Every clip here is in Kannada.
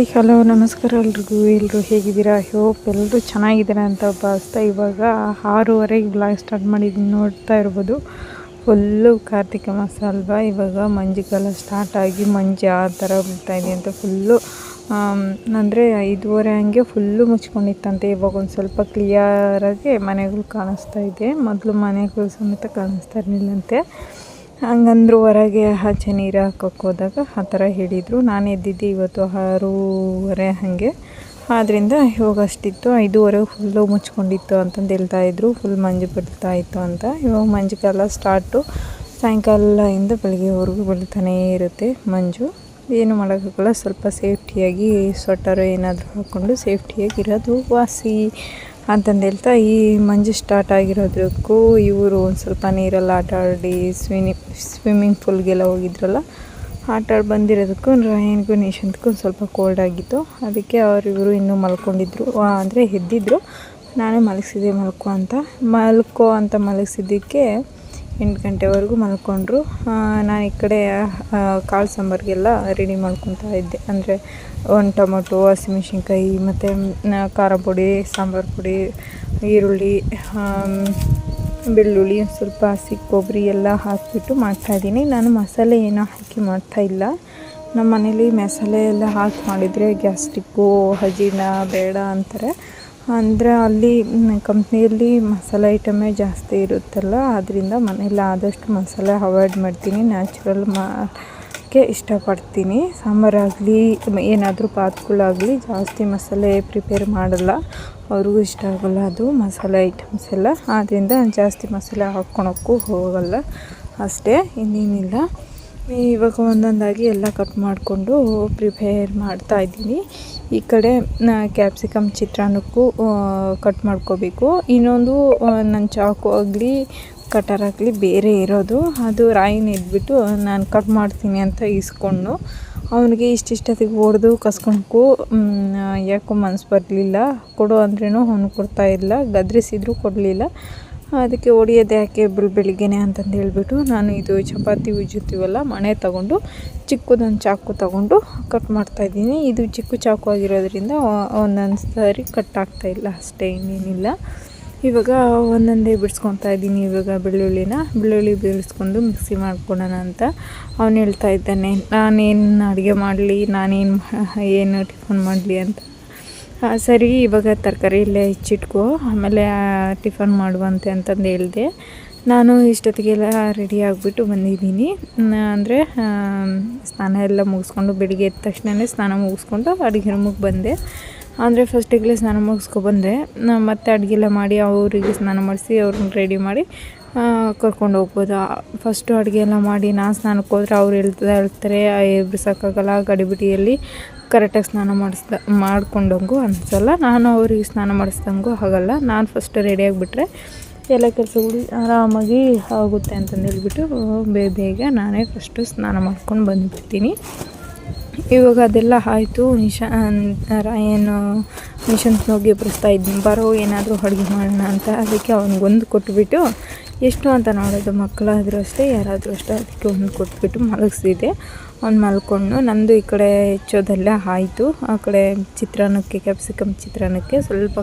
ಹಾಯ್, ಹಲೋ, ನಮಸ್ಕಾರ ಎಲ್ರಿಗೂ. ಎಲ್ಲರೂ ಹೇಗಿದ್ದೀರಾ? ಹೋಪ್ ಎಲ್ಲರೂ ಚೆನ್ನಾಗಿದ್ದೀರಾ ಅಂತ ಭಾವಿಸ್ತಾ ಇವಾಗ ಆರೂವರೆಗೆ ಬ್ಲಾಗ್ ಸ್ಟಾರ್ಟ್ ಮಾಡಿದ್ದೀನಿ ನೋಡ್ತಾ ಇರ್ಬೋದು. ಫುಲ್ಲು ಕಾರ್ತಿಕ ಮಾಸ ಅಲ್ವಾ? ಇವಾಗ ಮಂಜಿಗೆಲ್ಲ ಸ್ಟಾರ್ಟ್ ಆಗಿ ಮಂಜು ಆ ಥರ ಇದೆ ಅಂತ ಫುಲ್ಲು ಅಂದರೆ ಐದೂವರೆ ಹಂಗೆ ಫುಲ್ಲು ಮುಚ್ಕೊಂಡಿತ್ತಂತೆ. ಇವಾಗ ಒಂದು ಸ್ವಲ್ಪ ಕ್ಲಿಯರಾಗಿ ಮನೆಗಳು ಕಾಣಿಸ್ತಾ ಇದೆ. ಮೊದಲು ಮನೆಗಳು ಸಮೇತ ಕಾಣಿಸ್ತಾ ಇರಲಿಲ್ಲಂತೆ. ಹಂಗಂದ್ರು ಹೊರಗೆ ಆಚೆ ನೀರು ಹಾಕೋಕೆ ಹೋದಾಗ ಆ ಥರ ಹೇಳಿದರು. ನಾನು ಎದ್ದಿದ್ದೆ ಇವತ್ತು ಆರೂವರೆ ಹಾಗೆ. ಆದ್ದರಿಂದ ಇವಾಗ ಅಷ್ಟಿತ್ತು. ಐದೂವರೆಗೆ ಫುಲ್ಲು ಮುಚ್ಕೊಂಡಿತ್ತು ಅಂತಂದು ಹೇಳ್ತಾಯಿದ್ರು ಫುಲ್ ಮಂಜು ಬಿಡ್ತಾ ಇತ್ತು ಅಂತ. ಇವಾಗ ಮಂಜುಗೆಲ್ಲ ಸ್ಟಾರ್ಟು ಸಾಯಂಕಾಲದಿಂದ ಬೆಳಗ್ಗೆವರೆಗೂ ಬೀಳ್ತಾನೇ ಇರುತ್ತೆ ಮಂಜು. ಏನು ಮಾಡೋಕ್ಕಾಗಲ್ಲ. ಸ್ವಲ್ಪ ಸೇಫ್ಟಿಯಾಗಿ ಸ್ವೆಟರು ಏನಾದರೂ ಹಾಕ್ಕೊಂಡು ಸೇಫ್ಟಿಯಾಗಿ ಇರೋದು ವಾಸಿ. ಅಂತಂದು ಹೇಳ್ತಾ, ಈ ಮಂಜು ಸ್ಟಾರ್ಟ್ ಆಗಿರೋದಕ್ಕೂ ಇವರು ಒಂದು ಸ್ವಲ್ಪ ನೀರಲ್ಲಿ ಆಟ ಆಡಿ ಸ್ವಿಮ್ಮಿ ಸ್ವಿಮ್ಮಿಂಗ್ ಪೂಲ್ಗೆಲ್ಲ ಹೋಗಿದ್ರಲ್ಲ, ಆಟ ಆಡಿ ಬಂದಿರೋದಕ್ಕೂ ರಾಯನ್ಗೂ ನಿಶಾಂತ್ಗೂ ಒಂದು ಸ್ವಲ್ಪ ಕೋಲ್ಡ್ ಆಗಿತ್ತು. ಅದಕ್ಕೆ ಅವರಿವರು ಇನ್ನೂ ಮಲ್ಕೊಂಡಿದ್ರು. ಅಂದರೆ ಎದ್ದಿದ್ರು ನಾನೇ ಮಲಗಿಸಿದೆ ಮಲ್ಕೋ ಅಂತ. ಮಲ್ಕೋ ಅಂತ ಮಲಗಿಸಿದ್ದಕ್ಕೆ ಎಂಟು ಗಂಟೆವರೆಗೂ ಮಲ್ಕೊಂಡ್ರು. ನಾನು ಈ ಕಡೆ ಕಾಳು ಸಾಂಬಾರಿಗೆಲ್ಲ ರೆಡಿ ಮಾಡ್ಕೊತಾ ಇದ್ದೆ. ಅಂದರೆ ಒಂದು ಟೊಮೊಟೊ, ಹಸಿಮೆಣ್ಸಿನ್ಕಾಯಿ, ಮತ್ತು ಖಾರ ಪುಡಿ, ಸಾಂಬಾರು ಪುಡಿ, ಈರುಳ್ಳಿ ಬೆಳ್ಳುಳ್ಳಿ ಸ್ವಲ್ಪ ಹಸಿ ಕೊಬ್ಬರಿ ಎಲ್ಲ ಹಾಕಿಬಿಟ್ಟು ಮಾಡ್ತಾಯಿದ್ದೀನಿ ನಾನು ಮಸಾಲೆ ಏನೋ ಹಾಕಿ ಮಾಡ್ತಾಯಿಲ್ಲ ನಮ್ಮ ಮನೇಲಿ ಮಸಾಲೆ ಎಲ್ಲ ಹಾಕಿ ಮಾಡಿದರೆ ಗ್ಯಾಸ್ಟ್ರಿಕ್ಕು ಅಜೀರ್ಣ ಬೇಡ ಅಂತಾರೆ. ಅಂದರೆ ಅಲ್ಲಿ ಕಂಪ್ನಿಯಲ್ಲಿ ಮಸಾಲೆ ಐಟಮೇ ಜಾಸ್ತಿ ಇರುತ್ತಲ್ಲ ಆದ್ದರಿಂದ ಮನೇಲಿ ಆದಷ್ಟು ಮಸಾಲೆ ಅವಾಯ್ಡ್ ಮಾಡ್ತೀನಿ. ನ್ಯಾಚುರಲ್ ಮಾಡೋಕ್ಕೆ ಇಷ್ಟಪಡ್ತೀನಿ. ಸಾಂಬಾರಾಗಲಿ, ಏನಾದರೂ ಪಾತ್ಗಳಾಗಲಿ ಜಾಸ್ತಿ ಮಸಾಲೆ ಪ್ರಿಪೇರ್ ಮಾಡಲ್ಲ. ಅವ್ರಿಗೂ ಇಷ್ಟ ಆಗೋಲ್ಲ ಅದು, ಮಸಾಲೆ ಐಟಮ್ಸ್ ಎಲ್ಲ. ಆದ್ದರಿಂದ ಜಾಸ್ತಿ ಮಸಾಲೆ ಹಾಕ್ಕೊಳಕ್ಕೂ ಹೋಗಲ್ಲ. ಅಷ್ಟೇ, ಇನ್ನೇನಿಲ್ಲ. ಇವಾಗ ಒಂದೊಂದಾಗಿ ಎಲ್ಲ ಕಟ್ ಮಾಡಿಕೊಂಡು ಪ್ರಿಪೇರ್ ಮಾಡ್ತಾ ಇದ್ದೀನಿ. ಈ ಕಡೆ ಕ್ಯಾಪ್ಸಿಕಮ್ ಚಿತ್ರಾನ್ನಕ್ಕೂ ಕಟ್ ಮಾಡ್ಕೋಬೇಕು. ಇನ್ನೊಂದು ನನ್ನ ಚಾಕು ಆಗಲಿ ಕಟರ್ ಆಗಲಿ ಬೇರೆ ಇರೋದು. ಅದು ರಾಯಿನ ಇದ್ಬಿಟ್ಟು ನಾನು ಕಟ್ ಮಾಡ್ತೀನಿ ಅಂತ ಇಸ್ಕೊಂಡು, ಅವನಿಗೆ ಇಷ್ಟಿಷ್ಟೊತ್ತಿಗೆ ಹೊಡೆದು ಕಸ್ಕೊಳಕ್ಕೂ ಯಾಕೋ ಮನಸ್ಸು ಬರಲಿಲ್ಲ. ಕೊಡು ಅಂದ್ರೂ ಅವನು ಕೊಡ್ತಾಯಿಲ್ಲ ಗದ್ರಿಸಿದ್ರು ಕೊಡಲಿಲ್ಲ. ಅದಕ್ಕೆ ಹೊಡಿಯೋದು ಯಾಕೆ ಬೆಳ, ಬೆಳಿಗ್ಗೆನೆ ಅಂತಂದು ಹೇಳ್ಬಿಟ್ಟು ನಾನು ಇದು ಚಪಾತಿ ಉಜ್ಜುತ್ತೀವಲ್ಲ, ಮಣೆ ತಗೊಂಡು, ಚಿಕ್ಕದೊಂದು ಚಾಕು ತಗೊಂಡು ಕಟ್ ಮಾಡ್ತಾಯಿದ್ದೀನಿ ಇದು ಚಿಕ್ಕ ಚಾಕು ಆಗಿರೋದ್ರಿಂದ ಒಂದೊಂದು ಸಾರಿ ಕಟ್ ಆಗ್ತಾಯಿಲ್ಲ ಅಷ್ಟೇ ಇನ್ನೇನಿಲ್ಲ. ಇವಾಗ ಒಂದೊಂದೇ ಬಿಡಿಸ್ಕೊತಾ ಇದ್ದೀನಿ ಇವಾಗ ಬೆಳ್ಳುಳ್ಳಿನ. ಬೆಳ್ಳುಳ್ಳಿ ಬಿಡಿಸ್ಕೊಂಡು ಮಿಕ್ಸಿ ಮಾಡ್ಕೊಳೋಣ ಅಂತ ಅವನು ಹೇಳ್ತಾ ಇದ್ದಾನೆ. ನಾನೇನು ಅಡುಗೆ ಮಾಡಲಿ, ನಾನೇನು ಏನು ಟಿಫನ್ ಮಾಡಲಿ ಅಂತ. ಸರಿ, ಇವಾಗ ತರಕಾರಿ ಇಲ್ಲೇ ಹೆಚ್ಚಿಟ್ಕೋ ಆಮೇಲೆ ಟಿಫನ್ ಮಾಡುವಂತೆ ಅಂತಂದು ಹೇಳಿದೆ. ನಾನು ಇಷ್ಟೊತ್ತಿಗೆಲ್ಲ ರೆಡಿ ಆಗಿಬಿಟ್ಟು ಬಂದಿದ್ದೀನಿ. ಅಂದರೆ ಸ್ನಾನ ಎಲ್ಲ ಮುಗಿಸ್ಕೊಂಡು ಬೆಳಿಗ್ಗೆ ಎದ್ದ ತಕ್ಷಣವೇ ಸ್ನಾನ ಮುಗಿಸ್ಕೊಂಡು ಅಡುಗೆ ರೂಮಿಗೆ ಬಂದೆ. ಅಂದರೆ ಫಸ್ಟಿಗೆಲ್ಲ ಸ್ನಾನ ಮುಗಿಸ್ಕೊಬಂದೆ ಮತ್ತೆ ಅಡುಗೆ ಎಲ್ಲ ಮಾಡಿ, ಅವರಿಗೆ ಸ್ನಾನ ಮಾಡಿಸಿ, ಅವ್ರನ್ನ ರೆಡಿ ಮಾಡಿ ಕರ್ಕೊಂಡು ಹೋಗ್ಬೋದು? ಫಸ್ಟು ಅಡುಗೆ ಎಲ್ಲ ಮಾಡಿ ನಾನು ಸ್ನಾನಕ್ಕೆ ಹೋದ್ರೆ ಅವ್ರು ಹೇಳ್ತಾ ಹೇಳ್ತಾರೆ ಎಬ್ಬಿಸೋಕ್ಕಾಗಲ್ಲ ಗಡಿಬಿಡಿಯಲ್ಲಿ ಕರೆಕ್ಟಾಗಿ ಸ್ನಾನ ಮಾಡಿಸ್ದ, ಮಾಡ್ಕೊಂಡಂಗು ಅನಿಸಲ್ಲ. ನಾನು ಅವ್ರಿಗೆ ಸ್ನಾನ ಮಾಡಿಸ್ದಂಗೂ ಆಗೋಲ್ಲ. ನಾನು ಫಸ್ಟ್ ರೆಡಿಯಾಗಿಬಿಟ್ರೆ ಎಲ್ಲ ಕೆಲಸಗಳು ಆರಾಮಾಗಿ ಆಗುತ್ತೆ ಅಂತಂದು ಹೇಳ್ಬಿಟ್ಟು ಬೇಗ ಬೇಗ ನಾನೇ ಫಸ್ಟು ಸ್ನಾನ ಮಾಡ್ಕೊಂಡು ಬಂದುಬಿಡ್ತೀನಿ. ಇವಾಗ ಅದೆಲ್ಲ ಆಯಿತು. ನಿಶಾ ಏನು, ಮಿಷನ್ ಹೋಗಿ ಬರೆಸ್ತಾ ಇದ್ದೀನಿ ಬರೋ ಏನಾದರೂ ಅಡುಗೆ ಮಾಡೋಣ ಅಂತ ಅದಕ್ಕೆ ಅವ್ನಿಗೊಂದು ಕೊಟ್ಬಿಟ್ಟು ಎಷ್ಟು ಅಂತ ನೋಡೋದು ಮಕ್ಕಳಾದರೂ ಅಷ್ಟೇ, ಯಾರಾದರೂ ಅಷ್ಟೇ ಅದಕ್ಕೆ ಒಂದು ಕೊಟ್ಬಿಟ್ಟು ಮಲಗಿಸಿದೆ ಅವ್ನು ಮಲ್ಕೊಂಡು ನಂದು ಈ ಕಡೆ ಹೆಚ್ಚೋದೆಲ್ಲ ಆಯಿತು. ಆ ಕಡೆ ಚಿತ್ರಾನ್ನಕ್ಕೆ ಕ್ಯಾಪ್ಸಿಕಮ್ ಚಿತ್ರಾನ್ನಕ್ಕೆ ಸ್ವಲ್ಪ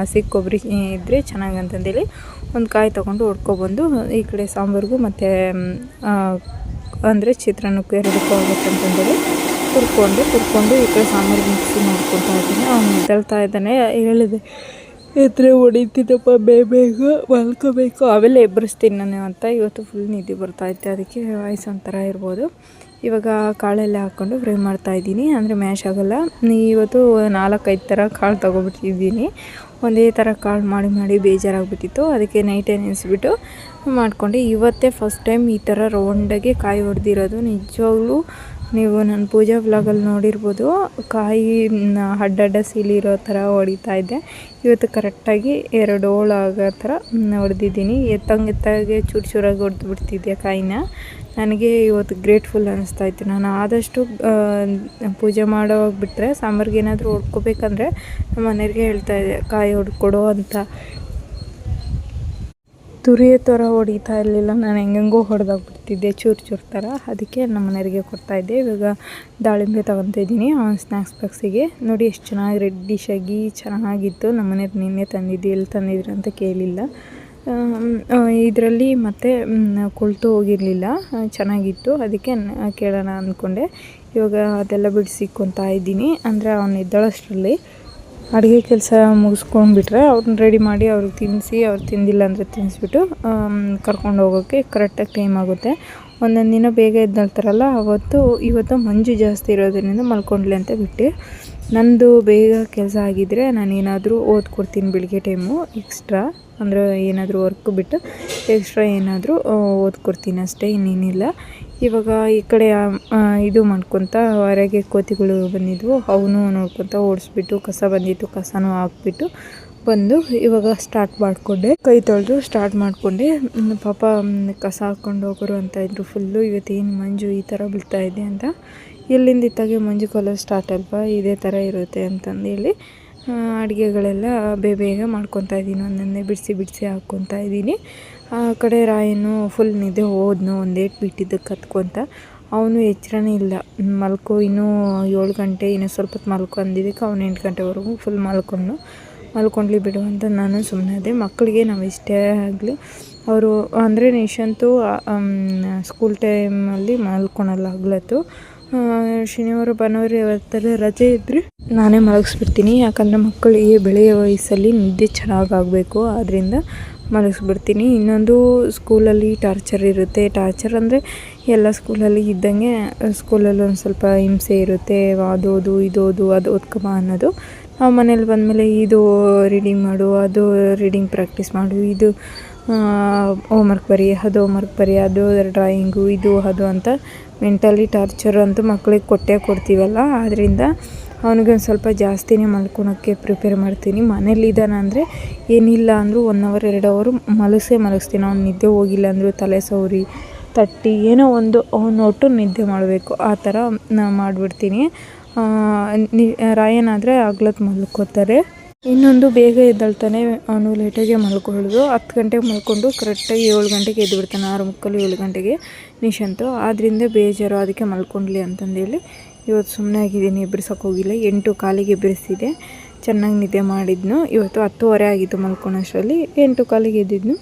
ಹಸಿ ಕೊಬ್ಬರಿ ಇದ್ದರೆ ಚೆನ್ನಾಗಿ ಅಂತಂದೇಳಿ ಒಂದು ಕಾಯಿ ತೊಗೊಂಡು ಹೊಡ್ಕೊಬಂದು ಈ ಕಡೆ ಸಾಂಬಾರಿಗೂ ಮತ್ತು ಅಂದರೆ ಚಿತ್ರಾನ್ನಕ್ಕೆ ಎರಡಕ್ಕೂ ಆಗುತ್ತೆ ಅಂತಂದೇಳಿ ಕುರ್ಕೊಂಡು ಕುರ್ಕೊಂಡು ಈ ಕಡೆ ಸಾಂಬಾರು ಮಿಕ್ಸಿ ಮಾಡ್ಕೊತಾ ಇದ್ದೀನಿ. ಅವ್ನು ತಳ್ತಾ ಇದ್ದಾನೆ, ಹೇಳಿದೆ, ಎದ್ರೆ ಹೊಡಿತಿದ್ದಪ್ಪ ಬೇಗ ಮಲ್ಕೋಬೇಕು ಆಮೇಲೆ ಎಬ್ಬರಿಸ್ತೀನಿ ನಾನು ಅಂತ. ಇವತ್ತು ಫುಲ್ ನಿದ್ದೆ ಬರ್ತಾಯಿತ್ತು ಅದಕ್ಕೆ ವಾಯ್ಸ್ ಒಂಥರ ಇರ್ಬೋದು. ಇವಾಗ ಕಾಳೆಲ್ಲ ಹಾಕ್ಕೊಂಡು ಫ್ರೈ ಮಾಡ್ತಾ ಇದ್ದೀನಿ. ಅಂದರೆ ಮ್ಯಾಶ್ ಆಗೋಲ್ಲ. ಇವತ್ತು ನಾಲ್ಕೈದು ಥರ ಕಾಳು ತೊಗೊಬಿಟ್ಟಿದ್ದೀನಿ. ಒಂದೇ ಥರ ಕಾಳು ಮಾಡಿ ಮಾಡಿ ಬೇಜಾರಾಗ್ಬಿಟ್ಟಿತ್ತು. ಅದಕ್ಕೆ ನೈಟೇ ನೆನೆಸ್ಬಿಟ್ಟು ಮಾಡಿಕೊಂಡು. ಇವತ್ತೇ ಫಸ್ಟ್ ಟೈಮ್ ಈ ಥರ ರೌಂಡಾಗಿ ಕಾಯಿ ಹೊಡೆದಿರೋದು. ನಿಜವಾಗ್ಲೂ ನೀವು ನನ್ನ ಪೂಜಾ ಬ್ಲಾಗಲ್ಲಿ ನೋಡಿರ್ಬೋದು. ಕಾಯಿ ಅಡ್ಡಡ್ಡ ಸೀಲಿರೋ ಥರ ಹೊಡಿತಾ ಇದ್ದೆ ಇವತ್ತು ಕರೆಕ್ಟಾಗಿ ಎರಡು ಹೋಳಾಗೋ ಥರ ಹೊಡೆದಿದ್ದೀನಿ. ಎತ್ತಂಗೆ ಎತ್ತಾಗೆ ಚೂರು ಚೂರಾಗಿ ಹೊಡೆದು ಬಿಡ್ತಿದ್ದೆ ಕಾಯಿನ? ನನಗೆ ಇವತ್ತು ಗ್ರೇಟ್ಫುಲ್ ಅನ್ನಿಸ್ತಾ ಇತ್ತು. ನಾನು ಆದಷ್ಟು ಪೂಜೆ ಮಾಡೋವಾಗ ಬಿಟ್ಟರೆ ಸಾಂಬಾರ್ಗೆ ಏನಾದರೂ ಹೊಡ್ಕೋಬೇಕಂದ್ರೆ ನಮ್ಮ ಮನೆಯವ್ರಿಗೆ ಹೇಳ್ತಾಯಿದ್ದೆ ಕಾಯಿ ಹೊಡ್ಕೊಡು ಅಂತ. ತುರಿಯ ಥರ ಹೊಡಿತಾ ಇರಲಿಲ್ಲ. ನಾನು ಹೆಂಗೆಂಗೋ ಹೊಡೆದಾಗ್ಬಿಡ್ತಿದ್ದೆ, ಚೂರು ಚೂರು ಥರ ಅದಕ್ಕೆ ನಮ್ಮ ಮನೆಯವರಿಗೆ ಕೊಡ್ತಾಯಿದ್ದೆ ಇವಾಗ ದಾಳಿಂಬೆ ತಗೊತಾ ಅವನ ಸ್ನ್ಯಾಕ್ಸ್ ಬಾಕ್ಸಿಗೆ ನೋಡಿ, ಎಷ್ಟು ಚೆನ್ನಾಗಿ ರೆಡ್ಡಿಶ್ ಆಗಿ ಚೆನ್ನಾಗಿತ್ತು. ನಮ್ಮ ಮನೆಯವ್ರು ನಿನ್ನೆ ತಂದಿದ್ದು, ಎಲ್ಲಿ ತಂದಿದ್ರು ಅಂತ ಕೇಳಿಲ್ಲ. ಇದರಲ್ಲಿ ಮತ್ತೆ ಕೊಳ್ತು ಹೋಗಿರಲಿಲ್ಲ. ಚೆನ್ನಾಗಿತ್ತು. ಅದಕ್ಕೆ ಕೇಳೋಣ ಅಂದ್ಕೊಂಡೆ ಇವಾಗ ಅದೆಲ್ಲ ಬಿಡಿಸಿಕೊತಾ ಇದ್ದೀನಿ. ಅಂದರೆ ಅವನು ಇದ್ದಳಷ್ಟರಲ್ಲಿ ಅಡುಗೆ ಕೆಲಸ ಮುಗಿಸ್ಕೊಂಡ್ಬಿಟ್ರೆ ಅವ್ರನ್ನ ರೆಡಿ ಮಾಡಿ ಅವ್ರಿಗೆ ತಿನ್ನಿಸಿ ಅವ್ರು ತಿಂದಿಲ್ಲ ಅಂದರೆ ತಿನ್ನಿಸ್ಬಿಟ್ಟು ಕರ್ಕೊಂಡು ಹೋಗೋಕ್ಕೆ ಕರೆಕ್ಟಾಗಿ ಟೈಮ್ ಆಗುತ್ತೆ. ಒಂದೊಂದು ದಿನ ಬೇಗ ಎದ್ದೇಳ್ತಾರಲ್ಲ, ಅವತ್ತು, ಇವತ್ತು ಮಂಜು ಜಾಸ್ತಿ ಇರೋದ್ರಿಂದ ಮಲ್ಕೊಂಡ್ಲಿ ಅಂತ ಬಿಟ್ಟು. ನಂದು ಬೇಗ ಕೆಲಸ ಆಗಿದ್ದರೆ ನಾನೇನಾದರೂ ಓದ್ಕೊಡ್ತೀನಿ ಬೆಳಿಗ್ಗೆ ಟೈಮು ಎಕ್ಸ್ಟ್ರಾ ಅಂದರೆ ಏನಾದರೂ ವರ್ಕ್ ಬಿಟ್ಟು ಎಕ್ಸ್ಟ್ರಾ ಏನಾದರೂ ಓದ್ಕೊಡ್ತೀನಿ ಅಷ್ಟೇ, ಇನ್ನೇನಿಲ್ಲ. ಇವಾಗ ಈ ಕಡೆ ಇದು ಮಾಡ್ಕೊತ ಹೊರಗೆ ಕೋತಿಗಳು ಬಂದಿದ್ವು, ಅವನು ನೋಡ್ಕೊತ ಓಡಿಸ್ಬಿಟ್ಟು, ಕಸ ಬಂದಿತ್ತು, ಕಸನೂ ಹಾಕ್ಬಿಟ್ಟು ಬಂದು ಇವಾಗ ಸ್ಟಾರ್ಟ್ ಮಾಡಿಕೊಂಡೆ. ಕೈ ತೊಳೆದು ಸ್ಟಾರ್ಟ್ ಮಾಡಿಕೊಂಡೆ. ಪಾಪ ಕಸ ಹಾಕ್ಕೊಂಡು ಹೋಗೋರು ಅಂತ ಇದ್ರು ಫುಲ್ಲು ಇವತ್ತೇನು ಮಂಜು ಈ ಥರ ಬೀಳ್ತಾ ಇದೆ ಅಂತ. ಎಲ್ಲಿಂದ ಇತ್ತಾಗೆ ಮಂಜು ಕಾಲ ಸ್ಟಾರ್ಟ್ ಅಲ್ವಾ? ಇದೇ ಥರ ಇರುತ್ತೆ ಅಂತಂದೇಳಿ ಅಡುಗೆಗಳೆಲ್ಲ ಬೇಗ ಬೇಗ ಮಾಡ್ಕೊತಾ ಇದ್ದೀನಿ. ಒಂದೊಂದೇ ಬಿಡಿಸಿ ಬಿಡಿಸಿ ಹಾಕ್ಕೊತಾ ಇದ್ದೀನಿ. ಆ ಕಡೆ ರಾಯನು ಫುಲ್ ನಿದ್ದೆ ಹೋದ್ನು ಒಂದೇಟ್ ಬಿಟ್ಟಿದ್ದಕ್ಕೆ ಹತ್ಕೊತ ಅವನು ಎಚ್ಚರನೇ ಇಲ್ಲ. ಮಲ್ಕೋ ಇನ್ನೂ ಏಳು ಗಂಟೆ ಇನ್ನೂ ಸ್ವಲ್ಪ ಹೊತ್ತು ಮಲ್ಕೊ ಅಂದಿದ್ದಕ್ಕೆ ಅವ್ನು ಎಂಟು ಗಂಟೆವರೆಗೂ ಫುಲ್ ಮಲ್ಕೊಂಡು ಮಲ್ಕೊಂಡ್ಲಿ ಬಿಡು ಅಂತ ನಾನು ಸುಮ್ಮನೆ ಅದೇ ಮಕ್ಕಳಿಗೆ ನಾವು ಇಷ್ಟೇ ಆಗಲಿ. ಅವರು ಅಂದರೆ ನಿಶಂತು ಸ್ಕೂಲ್ ಟೈಮಲ್ಲಿ ಮಲ್ಕೊಳಲ್ಲ ಹಗ್ಲತ್ತು. ಆ, ಶನಿವಾರ, ಭಾನುವಾರ ಇವತ್ತಲ್ಲಿ ರಜೆ ಇದ್ದರೆ ನಾನೇ ಮಲಗಿಸ್ಬಿಡ್ತೀನಿ. ಯಾಕಂದರೆ ಮಕ್ಕಳಿಗೆ ಬೆಳೆಯ ವಯಸ್ಸಲ್ಲಿ ನಿದ್ದೆ ಚೆನ್ನಾಗಾಗಬೇಕು. ಆದ್ದರಿಂದ ಮಲಗಿಸ್ಬಿಡ್ತೀನಿ. ಇನ್ನೊಂದು ಸ್ಕೂಲಲ್ಲಿ ಟಾರ್ಚರ್ ಇರುತ್ತೆ. ಟಾರ್ಚರ್ ಅಂದರೆ ಎಲ್ಲ ಸ್ಕೂಲಲ್ಲಿ ಇದ್ದಂಗೆ ಸ್ಕೂಲಲ್ಲಿ ಒಂದು ಸ್ವಲ್ಪ ಹಿಂಸೆ ಇರುತ್ತೆ. ಅದೋದು ಇದೋದು ಅದು ಓದ್ಕಮ ಅನ್ನೋದು. ನಾವು ಮನೇಲಿ ಬಂದಮೇಲೆ ಇದು ರೀಡಿಂಗ್ ಮಾಡು, ಅದು ರೀಡಿಂಗ್ ಪ್ರಾಕ್ಟೀಸ್ ಮಾಡು, ಇದು ಹೋಮ್ವರ್ಕ್ ಬರೀ, ಅದು ಹೋಮ್ವರ್ಕ್ ಬರೀ, ಅದು ಡ್ರಾಯಿಂಗು ಇದು, ಅದು ಅಂತ ಮೆಂಟಲಿ ಟಾರ್ಚರ್ ಅಂತೂ ಮಕ್ಕಳಿಗೆ ಕೊಟ್ಟೇ ಕೊಡ್ತೀವಲ್ಲ? ಆದ್ದರಿಂದ ಅವನಿಗೆ ಒಂದು ಸ್ವಲ್ಪ ಜಾಸ್ತಿನೇ ಮಲ್ಕೊಳೋಕ್ಕೆ ಪ್ರಿಪೇರ್ ಮಾಡ್ತೀನಿ. ಮನೇಲಿ ಇದ್ದಾನೆ ಅಂದರೆ ಏನಿಲ್ಲ ಅಂದರೂ ಒನ್ ಅವರ್ ಎರಡು ಅವರು ಮಲಗಿಸೇ ಮಲಗಿಸ್ತೀನಿ. ಅವ್ನು ನಿದ್ದೆ ಹೋಗಿಲ್ಲ ಅಂದರೂ ತಲೆ ಸೌರಿ ತಟ್ಟಿ, ಏನೋ ಒಂದು ಅವ್ನು ಒಟ್ಟು ನಿದ್ದೆ ಮಾಡಬೇಕು. ಆ ಥರ ನಾ ಮಾಡಿಬಿಡ್ತೀನಿ. ರಾಯನಾದರೆ ಆಗ್ಲತ್ತು ಮಲ್ಕೋತಾರೆ. ಇನ್ನೊಂದು ಬೇಗ ಎದ್ದಳ್ತಾನೆ. ಅವನು ಲೇಟಾಗೆ ಮಲ್ಕೊಳ್ಳೋದು ಹತ್ತು ಗಂಟೆಗೆ ಮಲ್ಕೊಂಡು ಕರೆಕ್ಟಾಗಿ ಏಳು ಗಂಟೆಗೆ ಎದ್ದು ಬಿಡ್ತಾನೆ ಆರು ಮುಕ್ಕಲು ಏಳು ಗಂಟೆಗೆ. ನಿಶಂತು ಆದ್ದರಿಂದ ಬೇಜಾರು, ಅದಕ್ಕೆ ಮಲ್ಕೊಂಡ್ಲಿ ಅಂತಂದೇಳಿ ಇವತ್ತು ಸುಮ್ಮನೆ ಆಗಿದ್ದೀನಿ ಎಬ್ಬಿಸೋಕೆ ಹೋಗಿಲ್ಲ. ಎಂಟು ಕಾಲಿಗೆ ಎಬ್ಬರಿಸಿದೆ ಚೆನ್ನಾಗಿ ನಿದ್ದೆ ಮಾಡಿದ್ನು. ಇವತ್ತು ಹತ್ತುವರೆ ಆಗಿತ್ತು ಮಲ್ಕೊಳೋಷ್ಟರಲ್ಲಿ, ಎಂಟು ಕಾಲಿಗೆ ಎದ್ದಿದ್ನು.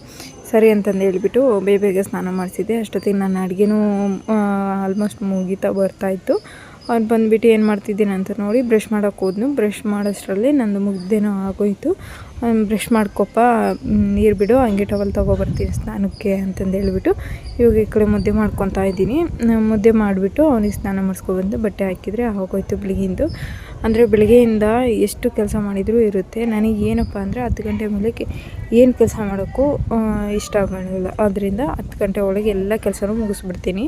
ಸರಿ ಅಂತಂದು ಹೇಳಿಬಿಟ್ಟು ಬೇಗ ಬೇಗ ಸ್ನಾನ ಮಾಡಿಸಿದ್ದೆ ಅಷ್ಟೊತ್ತಿಗೆ ನಾನು ಅಡುಗೆನೂ ಆಲ್ಮೋಸ್ಟ್ ಮುಗೀತಾ ಬರ್ತಾಯಿತ್ತು ಅವ್ನು ಬಂದುಬಿಟ್ಟು ಏನು ಮಾಡ್ತಿದ್ದೀನಿ ಅಂತ ನೋಡಿ ಬ್ರಷ್ ಮಾಡೋಕೆ ಹೋದ್ನು. ಬ್ರಷ್ ಮಾಡೋಷ್ಟರಲ್ಲಿ ನಂದು ಮುಗ್ದೇನೋ ಆಗೋಯಿತು. ಬ್ರಷ್ ಮಾಡ್ಕೊಪ್ಪ ನೀರು ಬಿಡು, ಹಂಗೆ ಟವಲ್ ತೊಗೊಬರ್ತೀನಿ ಸ್ನಾನಕ್ಕೆ ಅಂತಂದು ಹೇಳ್ಬಿಟ್ಟು ಇವಾಗ ಈ ಕಡೆ ಮುದ್ದೆ ಮಾಡ್ಕೊತಾ ಇದ್ದೀನಿ. ಮುದ್ದೆ ಮಾಡಿಬಿಟ್ಟು ಅವನಿಗೆ ಸ್ನಾನ ಮಾಡಿಸ್ಕೊಬಂದು ಬಟ್ಟೆ ಹಾಕಿದರೆ ಆಗೋಯ್ತು ಬೆಳಗ್ಗಿಂದು ಅಂದರೆ ಬೆಳಗ್ಗೆಯಿಂದ ಎಷ್ಟು ಕೆಲಸ ಮಾಡಿದರೂ ಇರುತ್ತೆ. ನನಗೆ ಏನಪ್ಪ ಅಂದರೆ ಹತ್ತು ಗಂಟೆ ಮೇಲೆ ಏನು ಕೆಲಸ ಮಾಡೋಕ್ಕೂ ಇಷ್ಟ ಆಗೋಣಿಲ್ಲ ಆದ್ದರಿಂದ ಹತ್ತು ಗಂಟೆ ಒಳಗೆ ಎಲ್ಲ ಕೆಲಸನೂ ಮುಗಿಸ್ಬಿಡ್ತೀನಿ.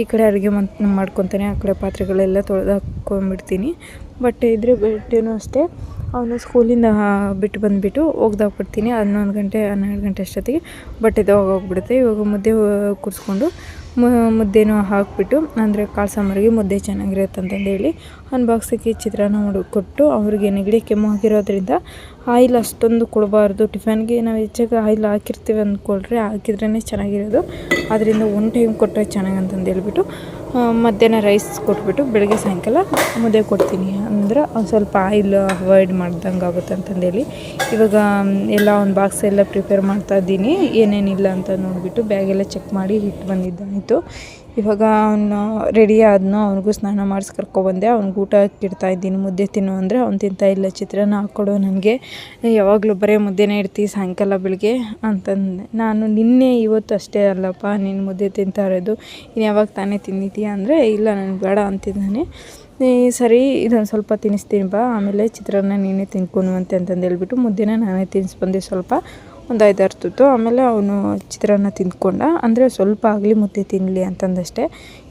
ಈ ಕಡೆ ಅಡುಗೆ ಮಾಡ್ಕೊತಾನೆ, ಆ ಕಡೆ ಪಾತ್ರೆಗಳೆಲ್ಲ ತೊಳೆದು ಹಾಕ್ಕೊಂಡ್ಬಿಡ್ತೀನಿ ಬಟ್ಟೆ ಇದ್ದರೆ ಬಟ್ಟೆನೂ ಅಷ್ಟೇ. ಅವನು ಸ್ಕೂಲಿಂದ ಬಿಟ್ಟು ಬಂದುಬಿಟ್ಟು ಒಗ್ದಾಕ್ಬಿಡ್ತೀನಿ ಹನ್ನೊಂದು ಗಂಟೆ, ಹನ್ನೆರಡು ಗಂಟೆ ಅಷ್ಟೊತ್ತಿಗೆ ಬಟ್ಟೆ ಹೋಗ್ಬಿಡುತ್ತೆ. ಇವಾಗ ಮುದ್ದೆ ಕೂರಿಸ್ಕೊಂಡು ಮುದ್ದೆನೂ ಹಾಕಿಬಿಟ್ಟು, ಅಂದರೆ ಕಾಳು ಸಾಂಬಾರಿಗೆ ಮುದ್ದೆ ಚೆನ್ನಾಗಿರುತ್ತೆ ಅಂತಂದೇಳಿ ಒಂದು ಬಾಕ್ಸಿಗೆ ಚಿತ್ರಾನ್ನ ಮಾಡಿ ಕೊಟ್ಟು ಅವ್ರಿಗೆ ನೆಗಡಿ ಕೆಮ್ಮು ಆಗಿರೋದ್ರಿಂದ ಆಯಿಲ್ ಅಷ್ಟೊಂದು ಕೊಡಬಾರ್ದು. ಟಿಫನ್ಗೆ ನಾವು ಹೆಚ್ಚಾಗಿ ಆಯಿಲ್ ಹಾಕಿರ್ತೀವಿ ಅಂದ್ಕೊಳ್ರಿ ಹಾಕಿದ್ರೇ ಚೆನ್ನಾಗಿರೋದು. ಅದರಿಂದ ಒನ್ ಟೈಮ್ ಕೊಟ್ಟರೆ ಚೆನ್ನಾಗಿ ಅಂತಂದು ಹೇಳ್ಬಿಟ್ಟು ಮಧ್ಯಾಹ್ನ ರೈಸ್ ಕೊಟ್ಬಿಟ್ಟು ಬೆಳಗ್ಗೆ ಸಾಯಂಕಾಲ ಮುದ್ದೆ ಕೊಡ್ತೀನಿ. ಅಂದ್ರೆ ಒಂದು ಸ್ವಲ್ಪ ಆಯಿಲ್ ಅವಾಯ್ಡ್ ಮಾಡ್ದಂಗೆ ಆಗುತ್ತೆ ಅಂತಂದೇಳಿ ಇವಾಗ ಎಲ್ಲ ಒಂದು ಬಾಕ್ಸ್ ಎಲ್ಲ ಪ್ರಿಪೇರ್ ಮಾಡ್ತಾ ಇದ್ದೀನಿ. ಏನೇನಿಲ್ಲ ಅಂತ ನೋಡಿಬಿಟ್ಟು ಬ್ಯಾಗೆಲ್ಲ ಚೆಕ್ ಮಾಡಿ ಇಟ್ಟು ಬಂದಿದ್ದಾಯಿತು. ಇವಾಗ ಅವನು ರೆಡಿ ಆದನು, ಅವ್ನಿಗೂ ಸ್ನಾನ ಮಾಡಿಸಿ ಕರ್ಕೊಬಂದೆ, ಅವ್ನಿಗೆ ಊಟ ಹಾಕಿಡ್ತಾ ಇದ್ದೀನಿ, ಮುದ್ದೆ ತಿನ್ನು ಅಂದರೆ ಅವ್ನು ತಿಂತಾ ಇಲ್ಲ, ಚಿತ್ರಾನ್ನ ಹಾಕ್ಕೊಡು ನನಗೆ. ಯಾವಾಗಲೂ ಬರೀ ಮುದ್ದೆನೇ ಇಡ್ತೀವಿ ಸಾಯಂಕಾಲ ಬೆಳಗ್ಗೆ ಅಂತಂದೆ ನಾನು ನಿನ್ನೆ ಇವತ್ತು ಅಷ್ಟೇ ಅಲ್ಲಪ್ಪ, ನೀನು ಮುದ್ದೆ ತಿಂತಾ ಇರೋದು ಇನ್ನು ಯಾವಾಗ ತಾನೇ ತಿಂದಿದ್ದೀಯಾ ಅಂದರೆ, ಇಲ್ಲ ನನಗೆ ಬೇಡ ಅಂತಿದ್ದಾನೆ. ಈ ಸರಿ, ಇದೊಂದು ಸ್ವಲ್ಪ ತಿನ್ನಿಸ್ತೀನಿ ಬಾ, ಆಮೇಲೆ ಚಿತ್ರಾನ್ನ ನೀನೇ ತಿನ್ಕೊಳುವಂತೆ ಅಂತಂದು ಹೇಳ್ಬಿಟ್ಟು ಮುದ್ದೆನ ನಾನೇ ತಿನ್ನಿಸ್ಬಂದೆ ಸ್ವಲ್ಪ ಒಂದು ಐದಾರು ತುತ್ತು ಆಮೇಲೆ ಅವನು ಚಿತ್ರಾನ್ನ ತಿಂದ್ಕೊಂಡ. ಅಂದರೆ ಸ್ವಲ್ಪ ಆಗಲಿ ಮುದ್ದೆ ತಿನ್ನಲಿ ಅಂತಂದಷ್ಟೇ.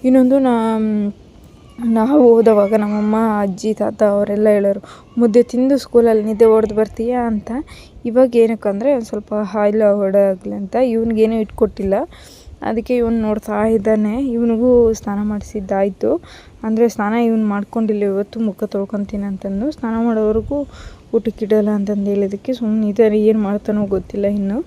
ಇನ್ನೊಂದು ನಾ, ನಾವು ಹೋದವಾಗ ನಮ್ಮಮ್ಮ, ಅಜ್ಜಿ, ತಾತ ಅವರೆಲ್ಲ ಹೇಳೋರು, ಮುದ್ದೆ ತಿಂದು ಸ್ಕೂಲಲ್ಲಿ ನಿದ್ದೆ ಹೊಡೆದು ಬರ್ತೀಯಾ ಅಂತ. ಇವಾಗ ಏನಕ್ಕೆ ಅಂದರೆ ಒಂದು ಸ್ವಲ್ಪ ಆಯಿಲ್ ಹೊಡಾಗಲಿ ಅಂತ. ಇವ್ನಿಗೇನೂ ಇಟ್ಕೊಟ್ಟಿಲ್ಲ. ಅದಕ್ಕೆ ಇವನು ನೋಡ್ತಾ ಇದ್ದಾನೆ. ಇವನಿಗೂ ಸ್ನಾನ ಮಾಡಿಸಿದ್ದಾಯಿತು. ಅಂದರೆ ಸ್ನಾನ ಇವ್ನು ಮಾಡ್ಕೊಂಡಿಲ್ಲ. ಇವತ್ತು ಮುಖ ತೊಳ್ಕೊತೀನಿ ಅಂತಂದು ಸ್ನಾನ ಮಾಡೋವರೆಗೂ ಊಟಕ್ಕಿಡಲ್ಲ ಅಂತಂದು ಹೇಳಿದ್ದಕ್ಕೆ ಸುಮ್ಮನೆ ಇದ್ದಾರೆ ಏನು ಮಾಡ್ತಾನೋ ಗೊತ್ತಿಲ್ಲ ಇನ್ನು.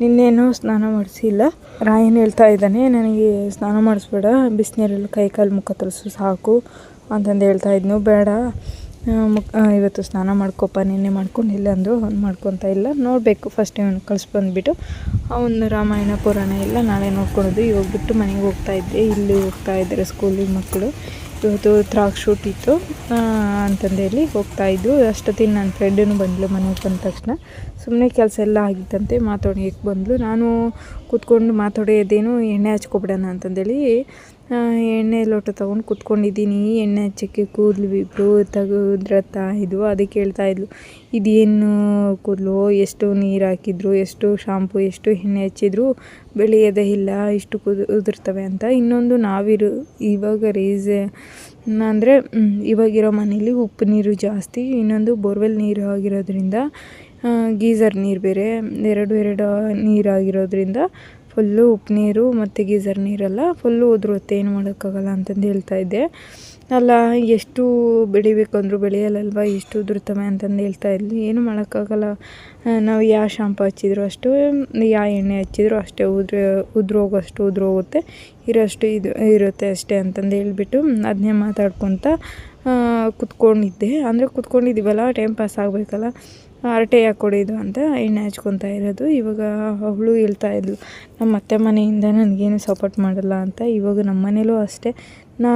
ನಿನ್ನೇನೋ ಸ್ನಾನ ಮಾಡಿಸಿಲ್ಲ ರಾಯನ್ ಹೇಳ್ತಾ ಇದ್ದಾನೆ, ನನಗೆ ಸ್ನಾನ ಮಾಡಿಸ್ಬೇಡ, ಬಿಸಿನೀರಲ್ಲಿ ಕೈ ಕಾಲು ಮುಖ ತಲುಸು ಸಾಕು ಅಂತಂದು ಹೇಳ್ತಾ ಇದ್ನು. ಬೇಡ ಇವತ್ತು ಸ್ನಾನ ಮಾಡ್ಕೊಪ್ಪ, ನಿನ್ನೆ ಮಾಡ್ಕೊಂಡಿಲ್ಲ ಅಂದರು, ಅವ್ನು ಮಾಡ್ಕೊತಾ ಇಲ್ಲ. ನೋಡಬೇಕು ಫಸ್ಟ್ ಇವನು ಕಳಿಸ್ಬಂದ್ಬಿಟ್ಟು ಅವನು ರಾಮಾಯಣ, ಪುರಾಣ ಇಲ್ಲ ನಾಳೆ ನೋಡ್ಕೊಳೋದು. ಇವಾಗ ಬಿಟ್ಟು ಮನೆಗೆ ಹೋಗ್ತಾ ಇದ್ದೆ, ಇಲ್ಲಿ ಹೋಗ್ತಾ ಇದ್ದಾರೆ ಸ್ಕೂಲಿಗೆ ಮಕ್ಕಳು. ಇವತ್ತು ತ್ರಾಕ್ ಶೂಟ್ ಇತ್ತು. ಅಂತಂದೇಳಿ ಹೋಗ್ತಾ ಇದ್ದು ಅಷ್ಟೊತ್ತಿಗೆ ನನ್ನ ಫ್ರೆಂಡೂ ಬಂದಳು ಮನೆಗೆ ಬಂದ ತಕ್ಷಣ. ಸುಮ್ಮನೆ ಕೆಲಸ ಎಲ್ಲ ಆಗಿತ್ತಂತೆ ಮಾತಾಡೋಕೆ ಬಂದಳು ನಾನು ಕೂತ್ಕೊಂಡು ಮಾತಾಡೋದೇನು ಎಣ್ಣೆ ಹಚ್ಕೊಬಿಡೋಣ ಅಂತಂದೇಳಿ ಎಣ್ಣೆ ಲೋಟ ತೊಗೊಂಡು ಕುತ್ಕೊಂಡಿದ್ದೀನಿ. ಎಣ್ಣೆ ಹಚ್ಚೋಕ್ಕೆ ಕೂದಲು ಇಬ್ಬರು ತೆಗೆದ್ರತ್ತ ಇದ್ವು ಅದಕ್ಕೆ ಹೇಳ್ತಾ ಇದ್ಲು, ಇದೇನು ಕೂದಲು? ಎಷ್ಟು ನೀರು ಹಾಕಿದ್ರು, ಎಷ್ಟು ಶಾಂಪು, ಎಷ್ಟು ಎಣ್ಣೆ ಹಚ್ಚಿದ್ರು ಬೆಳೆಯೋದೇ ಇಲ್ಲ, ಇಷ್ಟು ಕುದ್ ಉದುರ್ತವೆ ಅಂತ. ಇನ್ನೊಂದು ನಾವಿರು, ಇವಾಗ ರೀಸೆ ಅಂದರೆ ಇವಾಗಿರೋ ಮನೇಲಿ ಉಪ್ಪು ನೀರು ಜಾಸ್ತಿ, ಇನ್ನೊಂದು ಬೋರ್ವೆಲ್ ನೀರು ಆಗಿರೋದ್ರಿಂದ ಗೀಝರ್ ನೀರು ಬೇರೆ, ಎರಡು ಎರಡು ನೀರು ಆಗಿರೋದ್ರಿಂದ ಫುಲ್ಲು ಉಪ್ಪು ನೀರು ಮತ್ತು ಗೀಝರ್ ನೀರೆಲ್ಲ ಫುಲ್ಲು ಉದುರುತ್ತೆ, ಏನು ಮಾಡೋಕ್ಕಾಗಲ್ಲ ಅಂತಂದು ಹೇಳ್ತಾ ಇದ್ದೆ. ಅಲ್ಲ, ಎಷ್ಟು ಬೆಳಿಬೇಕು ಅಂದರೂ ಬೆಳೆಯಲ್ಲಲ್ವ ಎಷ್ಟು ಉದುರ್ತವೆ ಅಂತಂದು ಹೇಳ್ತಾ ಇದ್ಲು ಏನು ಮಾಡೋಕ್ಕಾಗಲ್ಲ. ನಾವು ಯಾವ ಶಾಂಪು ಹಚ್ಚಿದ್ರು ಅಷ್ಟು ಯಾವ ಎಣ್ಣೆ ಹಚ್ಚಿದ್ರು ಅಷ್ಟೇ, ಉದ್ರ, ಉದ್ರೋಗೋಷ್ಟು ಉದ್ರೋಗುತ್ತೆ, ಇರೋಷ್ಟು ಇದು, ಇರುತ್ತೆ ಅಷ್ಟೇ ಅಂತಂದು ಹೇಳ್ಬಿಟ್ಟು ಅದನ್ನೇ ಮಾತಾಡ್ಕೊತ ಕುತ್ಕೊಂಡಿದ್ದೆ. ಅಂದರೆ ಕುತ್ಕೊಂಡಿದ್ದೀವಲ್ಲ, ಟೈಮ್ ಪಾಸ್ ಆಗಬೇಕಲ್ಲ. ಹರಟೆ ಯಾಕೆ ಅಂತ ಎಣ್ಣೆ ಹಚ್ಕೊತಾ ಇರೋದು. ಇವಾಗ ಅವಳು ಹೇಳ್ತಾ ಇದ್ಲು, ನಮ್ಮ ಅತ್ತೆ ಮನೆಯಿಂದ ನನಗೇನು ಸಪೋರ್ಟ್ ಮಾಡಲ್ಲ ಅಂತ. ಇವಾಗ ನಮ್ಮ ಮನೇಲೂ ಅಷ್ಟೇ. ನಾ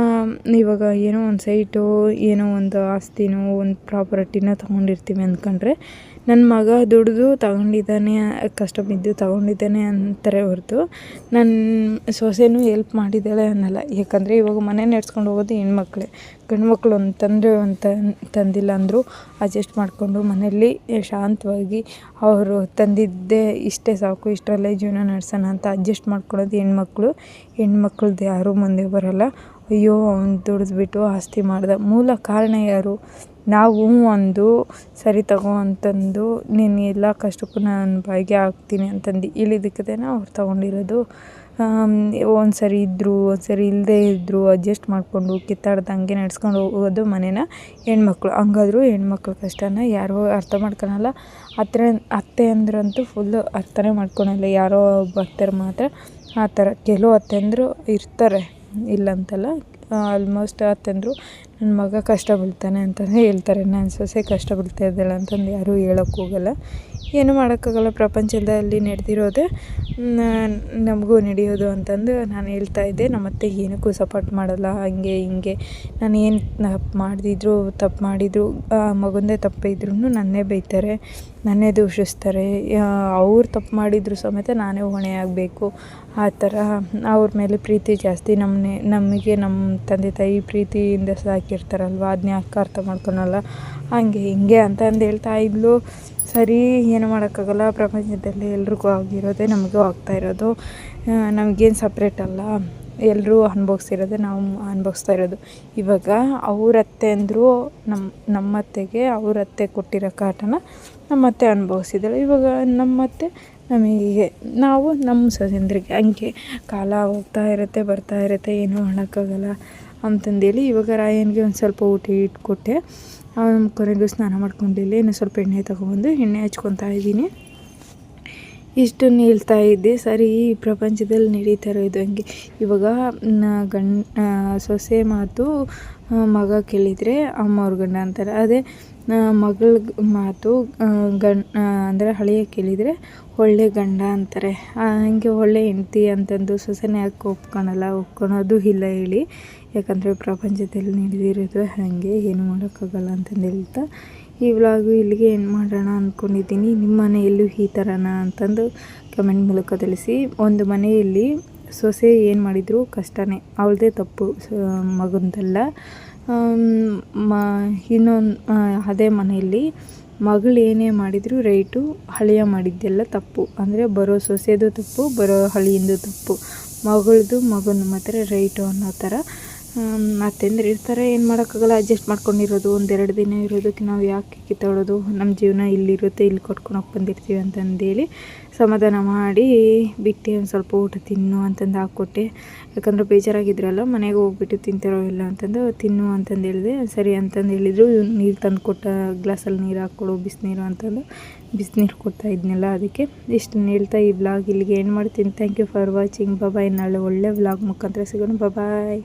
ಇವಾಗ ಏನೋ ಒಂದು ಸೈಟು ಏನೋ ಒಂದು ಆಸ್ತಿನೋ, ಒಂದು ಪ್ರಾಪರ್ಟಿನೋ ತೊಗೊಂಡಿರ್ತೀವಿ ಅಂದ್ಕೊಂಡ್ರೆ ನನ್ನ ಮಗ ದುಡಿದು ತಗೊಂಡಿದ್ದಾನೆ ಕಷ್ಟ ಬಿದ್ದು ತಗೊಂಡಿದ್ದಾನೆ ಅಂತಾರೆ ಹೊರತು ನನ್ನ ಸೊಸೆನೂ ಹೆಲ್ಪ್ ಮಾಡಿದ್ದಾಳೆ ಅನ್ನಲ್ಲ. ಯಾಕಂದರೆ ಇವಾಗ ಮನೆ ನಡೆಸ್ಕೊಂಡು ಹೋಗೋದು ಹೆಣ್ಮಕ್ಳೇ. ಗಂಡು ಮಕ್ಕಳು ಅಂತಂದರೆ ಅಂತ ತಂದಿಲ್ಲ ಅಂದರೂ ಅಡ್ಜಸ್ಟ್ ಮಾಡಿಕೊಂಡು ಮನೆಯಲ್ಲಿ ಶಾಂತವಾಗಿ ಅವರು ತಂದಿದ್ದೇ ಇಷ್ಟೇ ಸಾಕು, ಇಷ್ಟರಲ್ಲೇ ಜೀವನ ನಡೆಸೋಣ ಅಂತ ಅಡ್ಜಸ್ಟ್ ಮಾಡ್ಕೊಳ್ಳೋದು ಹೆಣ್ಮಕ್ಳು. ಹೆಣ್ಮಕ್ಳದ್ದು ಯಾರೂ ಮುಂದೆ ಬರೋಲ್ಲ. ಅಯ್ಯೋ, ಅವ್ನು ದುಡಿದ್ಬಿಟ್ಟು ಆಸ್ತಿ ಮಾಡ್ದ. ಮೂಲ ಕಾರಣ ಯಾರು? ನಾವು ಒಂದು ಸರಿ ತಗೋ ಅಂತಂದು ನೀನು ಎಲ್ಲ ಕಷ್ಟಕ್ಕೂ ನಾನು ಬಾಯಿಗೆ ಹಾಕ್ತೀನಿ ಅಂತಂದು ಇಳಿದಕ್ಕೇನ ಅವ್ರು ತಗೊಂಡಿರೋದು. ಒಂದು ಸರಿ ಇದ್ದರು ಒಂದು ಸರಿ ಇಲ್ಲದೇ ಇದ್ದರು ಅಡ್ಜಸ್ಟ್ ಮಾಡಿಕೊಂಡು ಕಿತ್ತಾಡ್ದಂಗೆ ನಡ್ಸ್ಕೊಂಡು ಹೋಗೋದು ಮನೇನ ಹೆಣ್ಮಕ್ಳು. ಹಂಗಾದ್ರೂ ಹೆಣ್ಮಕ್ಳು ಕಷ್ಟನ ಯಾರೂ ಅರ್ಥ ಮಾಡ್ಕೊಳಲ್ಲ. ಅತ್ತೆ ಅತ್ತೆ ಅಂದ್ರಂತೂ ಫುಲ್ಲು ಅರ್ಥನೇ ಮಾಡ್ಕೊಳಲ್ಲ. ಯಾರೋ ಬರ್ತಾರೆ ಮಾತ್ರ ಆ ಥರ. ಕೆಲವು ಅತ್ತೆಂದರು ಇರ್ತಾರೆ, ಇಲ್ಲಂತಲ್ಲ. ಆಲ್ಮೋಸ್ಟ್ ಅತ್ತೆಂದರು ನನ್ನ ಮಗ ಕಷ್ಟ ಬೀಳ್ತಾನೆ ಅಂತಲೇ ಹೇಳ್ತಾರೆ. ನನ್ನ ಸೊಸೆ ಕಷ್ಟ ಬೀಳ್ತಾ ಇದ್ದಾಳೆ ಅಂತಂದು ಯಾರೂ ಹೇಳೋಕ್ಕೆ ಹೋಗಲ್ಲ ಏನೂ ಮಾಡೋಕ್ಕಾಗಲ್ಲ ಪ್ರಪಂಚದಲ್ಲಿ ನಡೆದಿರೋದು. ನಮಗೂ ನಡೆಯೋದು ಅಂತಂದು ನಾನು ಹೇಳ್ತಾ ಇದ್ದೆ. ನಮ್ಮ ಅತ್ತೆಗೆ ಏನಕ್ಕೂ ಸಪೋರ್ಟ್ ಮಾಡಲ್ಲ, ಹಂಗೆ ಹಿಂಗೆ. ನಾನು ಏನು ತಪ್ಪು ಮಾಡಿದ್ರು ತಪ್ಪು ಮಾಡಿದ್ರು ಮಗಂದೇ ತಪ್ಪು ಇದ್ರೂ ನನ್ನೇ ಬೈತಾರೆ, ನನ್ನೇ ದೂಷಿಸ್ತಾರೆ. ಅವ್ರು ತಪ್ಪು ಮಾಡಿದ್ರು ಸಮೇತ ನಾನೇ ಹೊಣೆ ಆಗಬೇಕು. ಆ ಥರ ಅವ್ರ ಮೇಲೆ ಪ್ರೀತಿ ಜಾಸ್ತಿ. ನಮ್ಮನೆ ನಮಗೆ ನಮ್ಮ ತಂದೆ ತಾಯಿ ಪ್ರೀತಿಯಿಂದ ಸಾಕಿರ್ತಾರಲ್ವ ಅದನ್ನೇ ಅಕ್ಕ ಅರ್ಥ ಮಾಡ್ಕೊಳಲ್ಲ? ಹಂಗೆ ಹಿಂಗೆ ಅಂತಂದು ಹೇಳ್ತಾ ಇದ್ಲು. ಸರಿ, ಏನು ಮಾಡೋಕ್ಕಾಗಲ್ಲ. ಪ್ರಪಂಚದಲ್ಲಿ ಎಲ್ರಿಗೂ ಆಗಿರೋದೇ ನಮಗೂ ಆಗ್ತಾ ಇರೋದು. ನಮಗೇನು ಸಪ್ರೇಟ್ ಅಲ್ಲ. ಎಲ್ಲರೂ ಅನ್ಭೋಗಿಸಿರೋದೆ ನಾವು ಅನ್ಭವಿಸ್ತಾ ಇರೋದು. ಇವಾಗ ಅವ್ರ ಅತ್ತೆ ಅಂದರು ನಮ್ಮ ನಮ್ಮ ಅತ್ತೆಗೆ ಅವ್ರ ಅತ್ತೆ ಕೊಟ್ಟಿರೋ ಕಾಟನ ನಮ್ಮ ಅತ್ತೆ ಇವಾಗ ನಮ್ಮ ಅತ್ತೆ ನಮಗೆ, ನಾವು ನಮ್ಮ ಸೊಸೆಂದ್ರಿಗೆ ಹಂಗೆ ಕಾಲ ಹೋಗ್ತಾ ಇರುತ್ತೆ, ಬರ್ತಾ ಇರುತ್ತೆ, ಏನೂ ಮಾಡೋಕ್ಕಾಗಲ್ಲ ಅಂತಂದೇಳಿ ಇವಾಗ ರಾಯನಿಗೆ ಒಂದು ಸ್ವಲ್ಪ ಊಟ ಇಟ್ಕೊಟ್ಟೆ. ಕೊನೆಗೂ ಸ್ನಾನ ಮಾಡ್ಕೊಂಡಿಲ್ಲ ಇನ್ನು ಸ್ವಲ್ಪ ಎಣ್ಣೆ ತೊಗೊಬಂದು ಎಣ್ಣೆ ಹಚ್ಕೊತಾ ಇದ್ದೀನಿ. ಇಷ್ಟು ನಿಲ್ತಾ ಇದ್ದೆ. ಸರಿ, ಈ ಪ್ರಪಂಚದಲ್ಲಿ ನಡೀತಾ ಇರೋದು ಹಂಗೆ. ಇವಾಗ ಗಂಡ ಸೊಸೆ ಮಾತು ಮಗ ಕೇಳಿದರೆ ಅಮ್ಮವ್ರ ಗಂಡ ಅಂತಾರೆ. ಅದೇ ಮಗಳ ಮಾತು ಗಂಡ ಅಂದರೆ ಹಳೆಯ ಕೇಳಿದರೆ ಒಳ್ಳೆ ಗಂಡ ಅಂತಾರೆ. ಹಾಗೆ ಒಳ್ಳೆ ಹೆಂಡ್ತಿ ಅಂತಂದು ಸೊಸೆನೇ ಯಾಕೆ ಒಪ್ಕೊಳಲ್ಲ? ಒಪ್ಕೊಳೋದು ಇಲ್ಲ ಹೇಳಿ. ಯಾಕಂದರೆ ಪ್ರಪಂಚದಲ್ಲಿ ನಡೆದಿರೋದು ಹಾಗೆ, ಏನು ಮಾಡೋಕ್ಕಾಗಲ್ಲ ಅಂತಂದು ಹೇಳ್ತಾ ಈ ವ್ಲಾಗು ಇಲ್ಲಿಗೆ ಏನು ಮಾಡೋಣ ಅಂದ್ಕೊಂಡಿದ್ದೀನಿ ನಿಮ್ಮ ಮನೆಯಲ್ಲೂ ಈ ಥರನಾ ಅಂತಂದು ಕಮೆಂಟ್ ಮೂಲಕ ತಿಳಿಸಿ. ಒಂದು ಮನೆಯಲ್ಲಿ ಸೊಸೆ ಏನು ಮಾಡಿದ್ರು? ಕಷ್ಟನೇ. ಅವಳದೇ ತಪ್ಪು ಮಗನದಲ್ಲ ಮ, ಇನ್ನೊಂದು ಅದೇ ಮನೆಯಲ್ಲಿ ಮಗಳು ಏನೇ ಮಾಡಿದರೂ ರೈಟು, ಹಳೆಯ ಮಾಡಿದ್ದೆಲ್ಲ ತಪ್ಪು. ಅಂದರೆ ಬರೋ ಸೊಸೆದು ತಪ್ಪು, ಬರೋ ಹಳಿಯಿಂದು ತಪ್ಪು. ಮಗಳದು ಮಗನ ಮಾತ್ರ ರೈಟು ಅನ್ನೋ ಥರ ಅತ್ತೆಂದ್ರೆ ಇರ್ತಾರೆ, ಏನು ಮಾಡೋಕ್ಕಾಗಲ್ಲ ಅಡ್ಜಸ್ಟ್ ಮಾಡ್ಕೊಂಡಿರೋದು, ಒಂದೆರಡು ದಿನ ಇರೋದಕ್ಕೆ ನಾವು ಯಾಕೆ ಕಿತ್ತಾಡೋದು ನಮ್ಮ ಜೀವನ ಇಲ್ಲಿರುತ್ತೆ, ಇಲ್ಲಿ ಕೊಟ್ಕೊಳಕ್ಕೆ ಬಂದಿರ್ತೀವಿ ಅಂತಂದೇಳಿ ಸಮಾಧಾನ ಮಾಡಿ ಬಿಟ್ಟು ಒಂದು ಸ್ವಲ್ಪ ಊಟ ತಿನ್ನು ಅಂತಂದು ಹಾಕ್ಕೊಟ್ಟೆ. ಯಾಕಂದ್ರೆ ಬೇಜಾರಾಗಿದ್ರಲ್ಲ ಮನೆಗೆ ಹೋಗ್ಬಿಟ್ಟು ತಿಂತಾರೋ ಇಲ್ಲ ಅಂತಂದು ತಿನ್ನು ಅಂತಂದು ಹೇಳಿದೆ. ಸರಿ ಅಂತಂದು ಹೇಳಿದರು, ನೀರು ತಂದು ಕೊಟ್ಟ ಗ್ಲಾಸಲ್ಲಿ ನೀರು ಹಾಕ್ಕೊಡು, ಬಿಸಿನೀರು ಅಂತಂದು ಬಿಸಿನೀರು ಕೊಡ್ತಾ ಇದ್ನಲ್ಲ ಅದಕ್ಕೆ. ಇಷ್ಟನ್ನು ಹೇಳ್ತಾ ಈ ವ್ಲಾಗ್ ಇಲ್ಲಿಗೆ ಏನು ಮಾಡ್ತೀನಿ. Thank you for watching bye ನಾಳೆ ಒಳ್ಳೆ ವ್ಲಾಗ್ ಮುಖಾಂತರ ಸಿಗೋಣ. ಬಾಯ್